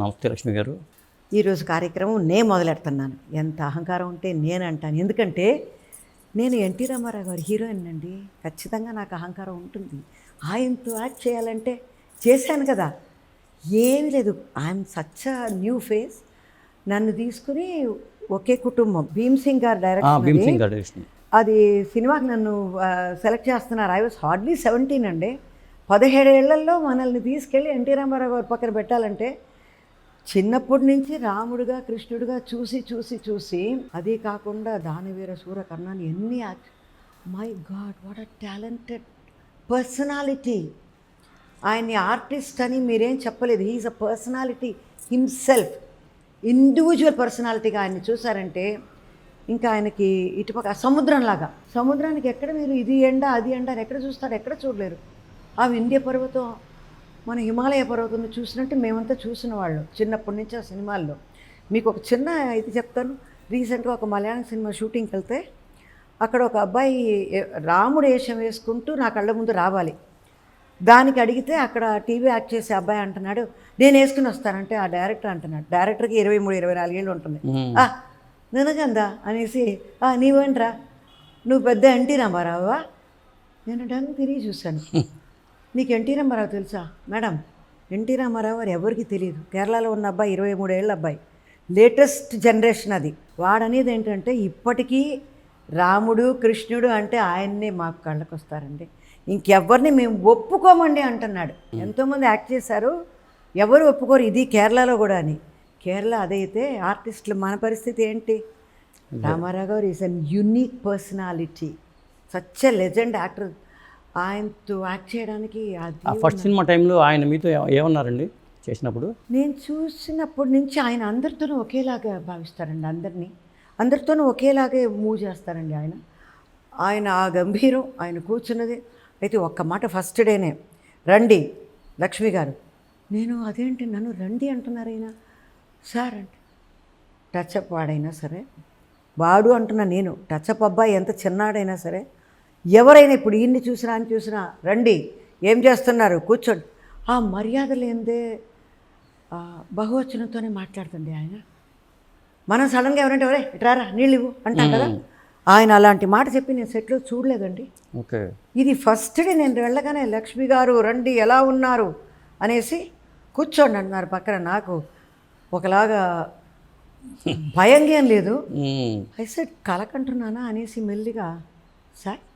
నమస్తే లక్ష్మి గారు. ఈరోజు కార్యక్రమం నేను మొదలెడుతున్నాను. ఎంత అహంకారం ఉంటే నేను అంటాను. ఎందుకంటే నేను ఎన్టీ రామారావు గారి హీరోయిన్ అండి. ఖచ్చితంగా నాకు అహంకారం ఉంటుంది. ఆయనతో యాక్ట్ చేయాలంటే చేశాను కదా. ఏమీ లేదు. ఐఎమ్ సచ్ న్యూ ఫేస్ నన్ను తీసుకుని ఒకే కుటుంబం. భీమ్ సింగ్ గారు డైరెక్షన్ అది. సింగ్ గారు డైరెక్షన్. అది సినిమాకి నన్ను సెలెక్ట్ చేస్తున్నారు. ఐ వాజ్ హార్డ్లీ సెవెంటీన్ అండి. పదిహేడేళ్ళలో మనల్ని తీసుకెళ్ళి ఎన్టీ రామారావు గారి పక్కన పెట్టాలంటే చిన్నప్పటి నుంచి రాముడుగా కృష్ణుడుగా చూసి చూసి చూసి అదే కాకుండా దానివీర సూర కర్ణాన్ని ఎన్ని my god what a talented personality. ఆయన్ని ఆర్టిస్ట్ అని మీరేం చెప్పలేదు. He is a personality himself. Individual పర్సనాలిటీగా ఆయన్ని చూసారంటే ఇంకా ఆయనకి ఇటుపక్క సముద్రంలాగా. సముద్రానికి ఎక్కడ మీరు ఇది ఎండ అది ఎండ అని ఎక్కడ చూస్తారు ఎక్కడ చూడలేరు. ఆ వింధ్య పర్వతం మన హిమాలయ పర్వతం చూసినట్టు మేమంతా చూసిన వాళ్ళు చిన్నప్పటి నుంచి ఆ సినిమాల్లో. మీకు ఒక చిన్న ఇది చెప్తాను. రీసెంట్గా ఒక మలయాళం సినిమా షూటింగ్కి వెళ్తే అక్కడ ఒక అబ్బాయి రాముడు వేషం వేసుకుంటూ నా కళ్ళ ముందు రావాలి. దానికి అడిగితే అక్కడ టీవీ యాక్ట్ చేసే అబ్బాయి అంటున్నాడు నేను వేసుకుని వస్తానంటే ఆ డైరెక్టర్ అంటున్నాడు. డైరెక్టర్కి ఇరవై మూడు ఇరవై నాలుగేళ్ళు ఉంటుంది. "ఆ, నినగందా అనేసి "ఆ, నీవేంట్రా? నువ్వు పెద్ద ఎన్టీ రామారావా? నేను డంగ్ తిరిగి చూశాను. నీకు ఎన్టీ రామారావు తెలుసా? మేడం ఎన్టీ రామారావు అని ఎవరికి తెలియదు కేరళలో ఉన్న అబ్బాయి ఇరవై మూడేళ్ళ అబ్బాయి. లేటెస్ట్ జనరేషన్ అది. వాడనేది ఏంటంటే ఇప్పటికీ రాముడు కృష్ణుడు అంటే ఆయన్నే మా కళ్ళకు వస్తారండి ఇంకెవ్వరిని మేము ఒప్పుకోమండి అంటున్నాడు. ఎంతోమంది యాక్ట్ చేశారు. ఎవరు ఒప్పుకోరు? ఇది కేరళలో కూడా అని. కేరళ అదైతే ఆర్టిస్టులు మన పరిస్థితి ఏంటి? Rama Rao garu is an unique personality. Such a legend actor. ఆయనతో యాక్ట్ చేయడానికి ఆ ఫస్ట్ సినిమా టైంలో ఆయన మీతో ఏమన్నారండి చేసినప్పుడు? నేను చూసినప్పటి నుంచి ఆయన అందరితోనూ ఒకేలాగా భావిస్తారండి అందరినీ. అందరితోనూ ఒకేలాగే మూవ్ చేస్తారండి ఆయన. ఆయన ఆ గంభీరం ఆయన కూర్చున్నది. అయితే ఒక్క మాట ఫస్ట్ డేనే రండి లక్ష్మి గారు. నేను అదేంటి నన్ను రండి అంటున్నారు ఆయన సార్ అంటే. టచ్అప్ వాడైనా సరే. వాడు అంటున్నా నేను టచ్అప్ అబ్బాయి ఎంత చిన్నాడైనా సరే ఎవరైనా ఇప్పుడు ఈయన్ని చూసినా అని చూసినా రండి ఏం చేస్తున్నారు? కూర్చోండి. ఆ మర్యాద లేనిదే బహువచనంతోనే మాట్లాడుతుంది ఆయన. మనం సడన్గా ఎవరంటే ఎవరే ఇట్రారా నీళ్ళు ఇవ్వు అంటాం కదా. ఆయన అలాంటి మాట చెప్పి నేను సెట్లో చూడలేదండి. ఓకే. ఇది ఫస్ట్ డే నేను వెళ్ళగానే లక్ష్మి గారు రండి ఎలా ఉన్నారు? అనేసి కూర్చోండి అన్నారు పక్కన నాకు. ఒకలాగా భయంగా ఏం లేదు. ఐ సెడ్ కలకంటున్నానా? అనేసి మెల్లిగా సార్ "ఆ,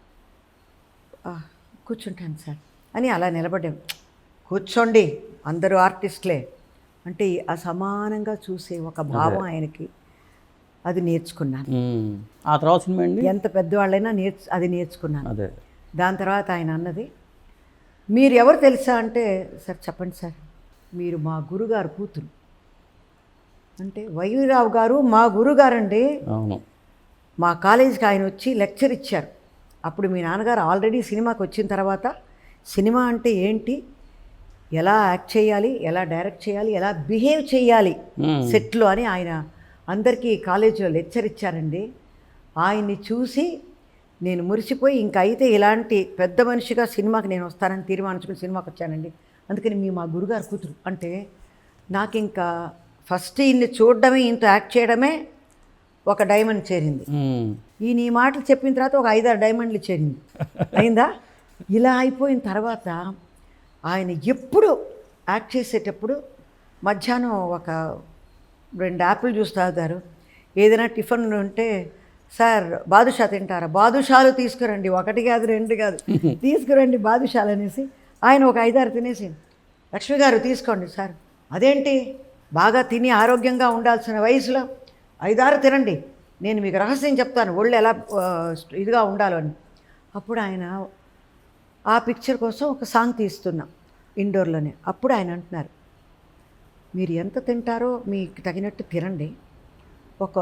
కూర్చుంటాను సార్. అని అలా నిలబడ్డాం. కూర్చోండి అందరూ ఆర్టిస్టులే అంటే ఆ సమానంగా చూసే ఒక భావం ఆయనకి. అది నేర్చుకున్నాను. ఆ తర్వాత సినిమా అండి? ఎంత పెద్దవాళ్ళైనా నేర్చు అది నేర్చుకున్నాను. అదే. దాని తర్వాత ఆయన అన్నది మీరు ఎవరు తెలుసా? అంటే సార్ చెప్పండి సార్. మీరు మా గురుగారు కూతురు. అంటే వైవిరావు గారు మా గురుగారండి. అవును. మా కాలేజీకి ఆయన వచ్చి లెక్చర్ ఇచ్చారు. అప్పుడు మీ నాన్నగారు ఆల్రెడీ సినిమాకి వచ్చిన తర్వాత సినిమా అంటే ఏంటి? ఎలా యాక్ట్ చేయాలి? ఎలా డైరెక్ట్ చేయాలి? ఎలా బిహేవ్ చేయాలి. సెట్లో అని ఆయన అందరికీ కాలేజీలో లెక్చర్ ఇచ్చారండి. ఆయన్ని చూసి నేను మురిసిపోయి ఇంక అయితే ఇలాంటి పెద్ద మనిషిగా సినిమాకి నేను వస్తానని తీర్మానించుకుని సినిమాకి వచ్చానండి. అందుకని మీ మా గురుగారు కూతురు అంటే నాకు ఇంకా ఫస్ట్ ఈయన్ని చూడడమే ఈయనతో యాక్ట్ చేయడమే ఒక డైమండ్ చేరింది. ఈయన ఈ మాటలు చెప్పిన తర్వాత ఒక ఐదారు డైమండ్లు చేరింది అయిందా? ఇలా అయిపోయిన తర్వాత ఆయన ఎప్పుడు యాక్ట్ చేసేటప్పుడు మధ్యాహ్నం ఒక రెండు యాపిల్ జ్యూస్ తాగుతారు. ఏదైనా టిఫిన్ ఉంటే సార్ బాదుషా తింటారా? బాదుషాలు తీసుకురండి. ఒకటి కాదు రెండు కాదు. తీసుకురండి బాదుషాలు అనేసి ఆయన ఒక ఐదారు తినేసి లక్ష్మి గారు తీసుకోండి సార్. అదేంటి? బాగా తిని ఆరోగ్యంగా ఉండాల్సిన వయసులో ఐదారు తినండి. నేను మీకు రహస్యం చెప్తాను ఒళ్ళు ఎలా ఇదిగా ఉండాలో అని. అప్పుడు ఆయన ఆ పిక్చర్ కోసం ఒక సాంగ్ తీస్తున్నాం ఇండోర్లోనే. అప్పుడు ఆయన అంటున్నారు మీరు ఎంత తింటారో మీకు తగినట్టు తినండి. ఒక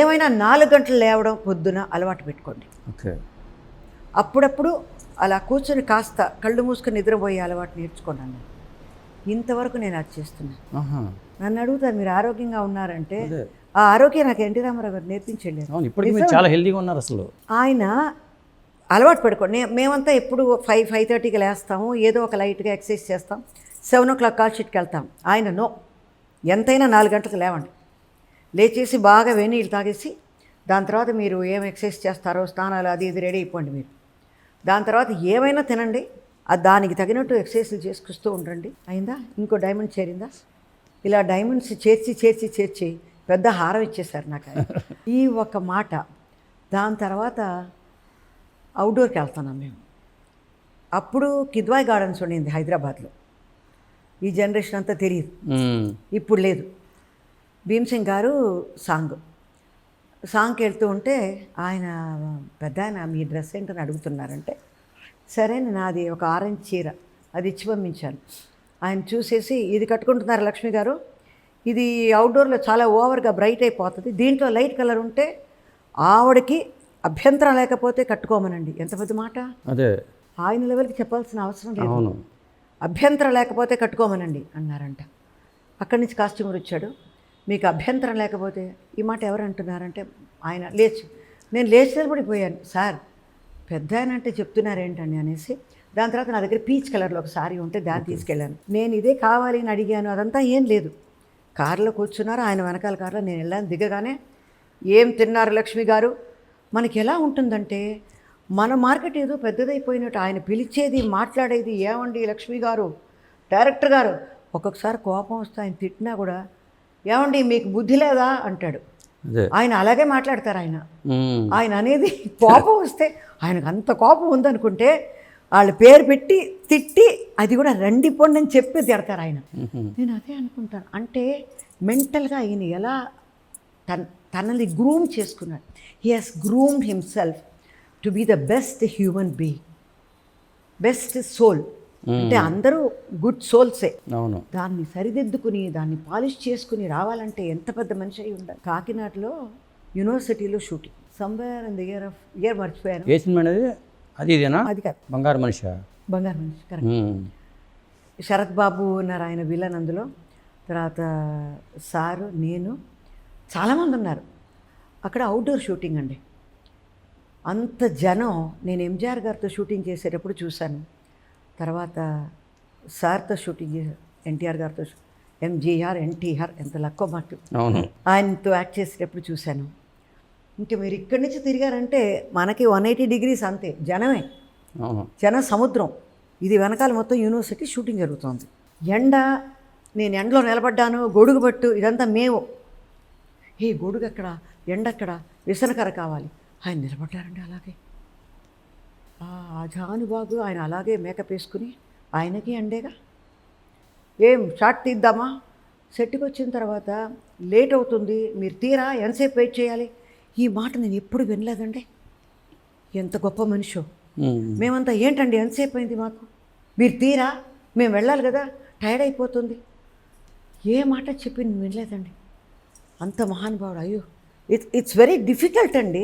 ఏమైనా నాలుగు గంటలు లేవడం పొద్దున అలవాటు పెట్టుకోండి. ఓకే. అప్పుడప్పుడు అలా కూర్చొని కాస్త కళ్ళు మూసుకొని నిద్రపోయే అలవాటు నేర్చుకోండి అన్నారు ఇంతవరకు నేను అది చేస్తున్నాను. నన్ను అడుగుతారు మీరు ఆరోగ్యంగా ఉన్నారంటే. ఆ ఆరోగ్యం నాకు ఎన్టీ రామారావు గారు ఇప్పటికీ మీరు చాలా హెల్దీగా ఉన్నారు అసలు. ఆయన అలవాటు పడుకోండి. మేమంతా ఎప్పుడు ఫైవ్ ఫైవ్ థర్టీకి లేస్తాము ఏదో ఒక లైట్గా ఎక్సర్సైజ్ చేస్తాం సెవెన్ ఓ క్లాక్ కాల్ షీట్కి వెళ్తాం. ఆయన నో. ఎంతైనా నాలుగు గంటలకు లేవండి. లేచేసి బాగా వేడి నీళ్ళు తాగేసి దాని తర్వాత మీరు ఏం ఎక్సర్సైజ్ చేస్తారో స్నానాలు అది ఇది రెడీ అయిపోండి మీరు. దాని తర్వాత ఏమైనా తినండి. అది దానికి తగినట్టు ఎక్సర్సైజ్లు చేసుకొస్తూ ఉండండి. అయిందా? ఇంకో డైమండ్ చేరిందా? ఇలా డైమండ్స్ చేర్చి చేర్చి చేర్చి పెద్ద హారం ఇచ్చేశారు నాకు. ఈ ఒక మాట దాని తర్వాత అవుట్డోర్కి వెళ్తున్నాం మేము. అప్పుడు కిద్వాయ్ గార్డెన్స్ ఉండింది హైదరాబాద్లో. ఈ జనరేషన్ అంతా తెలియదు. ఇప్పుడు లేదు. భీమ్సింగ్ గారు సాంగ్. సాంగ్కి వెళ్తూ ఉంటే ఆయన పెద్ద ఆయన మీ డ్రెస్ ఏంటని అడుగుతున్నారంటే సరే నాది ఒక ఆరెంజ్ చీర అది ఇచ్చి పంపించాను. ఆయన చూసేసి ఇది కట్టుకుంటున్నారు లక్ష్మి గారు? ఇది అవుట్డోర్లో చాలా ఓవర్గా బ్రైట్ అయిపోతుంది. దీంట్లో లైట్ కలర్ ఉంటే ఆవిడకి అభ్యంతరం లేకపోతే కట్టుకోమనండి. ఎంత పెద్ద మాట? అదే. ఆయన లెవెల్కి చెప్పాల్సిన అవసరం లేదు. అభ్యంతరం లేకపోతే కట్టుకోమనండి అన్నారంట. అక్కడి నుంచి కాస్ట్యూమర్ వచ్చాడు. మీకు అభ్యంతరం లేకపోతే ఈ మాట ఎవరు అంటున్నారంటే ఆయన లేచి నేను లేచి నిలబడిపోయాను సార్ పెద్ద ఆయన అంటే చెప్తున్నారేంటండి అనేసి దాని తర్వాత నా దగ్గర పీచ్ కలర్లో ఒక సారీ ఉంటే దాన్ని తీసుకెళ్ళాను. నేను ఇదే కావాలి అని అడిగాను అదంతా ఏం లేదు. కారులో కూర్చున్నారు ఆయన వెనకాల కారులో నేను వెళ్ళాను దిగగానే ఏం తిన్నారు లక్ష్మి గారు? మనకి ఎలా ఉంటుందంటే మన మార్కెట్ ఏదో పెద్దదైపోయినట్టు ఆయన పిలిచేది మాట్లాడేది ఏమండి లక్ష్మి గారు? డైరెక్టర్ గారు ఒక్కొక్కసారి కోపం వస్తే ఆయన తిట్టినా కూడా ఏమండి మీకు బుద్ధి లేదా? అంటాడు. ఆయన అలాగే మాట్లాడతారు ఆయన. ఆయన అనేది కోపం వస్తే ఆయనకు అంత కోపం ఉందనుకుంటే వాళ్ళ పేరు పెట్టి తిట్టి అది కూడా రండి పొండి అని చెప్పి తిడతారు ఆయన. నేను అదే అనుకుంటాను. అంటే మెంటల్గా ఆయన ఎలా తన తనని గ్రూమ్ చేసుకున్నాడు. He has groomed himself to be the best human being best soul అంటే అందరూ గుడ్ సోల్సే అవును. దాన్ని సరిదిద్దుకుని దాన్ని పాలిష్ చేసుకుని రావాలంటే ఎంత పెద్ద మనిషి అయి ఉండాలి. కాకినాడలో యూనివర్సిటీలో shooting somewhere in the year of year మర్చిపోయాను. అనేది అది ఇదేనా? అది కాదు. బంగారు మనిషి. బంగారు మనిషి కరెక్ట్. శరత్ బాబు ఉన్నారు ఆయన విలన్ అందులో. తర్వాత సారు నేను చాలామంది ఉన్నారు. అక్కడ అవుట్డోర్ షూటింగ్ అండి. అంత జనం నేను ఎంజిఆర్ గారితో షూటింగ్ చేసేటప్పుడు చూశాను. తర్వాత సార్తో షూటింగ్ చేశాను ఎన్టీఆర్ గారితో ఎంజీఆర్ ఎన్టీఆర్ ఎంత లక్కో మాకు ఆయనతో యాక్ట్ చేసేటప్పుడు చూశాను. ఇంకా మీరు ఇక్కడి నుంచి తిరిగారంటే మనకి వన్ ఎయిటీ డిగ్రీస్ అంతే జనమే. జన సముద్రం. ఇది వెనకాల మొత్తం యూనివర్సిటీ షూటింగ్ జరుగుతోంది. ఎండ నేను ఎండలో నిలబడ్డాను గొడుగు పట్టు ఇదంతా మేము. ఏ గొడుగు ఎక్కడ? ఎండ ఎక్కడ? విసనకర కావాలి. ఆయన నిలబడ్డారండి అలాగే. ఆ అజానుబాగు ఆయన అలాగే మేకప్ వేసుకుని ఆయనకి ఎండేగా? ఏం షార్ట్ తీద్దామా? సెట్కి వచ్చిన తర్వాత లేట్ అవుతుంది. మీరు తీరా? ఎంతసేపు వెయిట్ చేయాలి? ఈ మాట నేను ఎప్పుడు వినలేదండి. ఎంత గొప్ప మనిషో. మేమంతా ఏంటండి ఎంతసేపు అయింది మాకు? మీరు తీరా? మేము వెళ్ళాలి కదా? టైర్డ్ అయిపోతుంది. ఏ మాట చెప్పి నేను వినలేదండి. అంత మహానుభావుడు అయ్యో. ఇట్స్ ఇట్స్ వెరీ డిఫికల్ట్ అండి.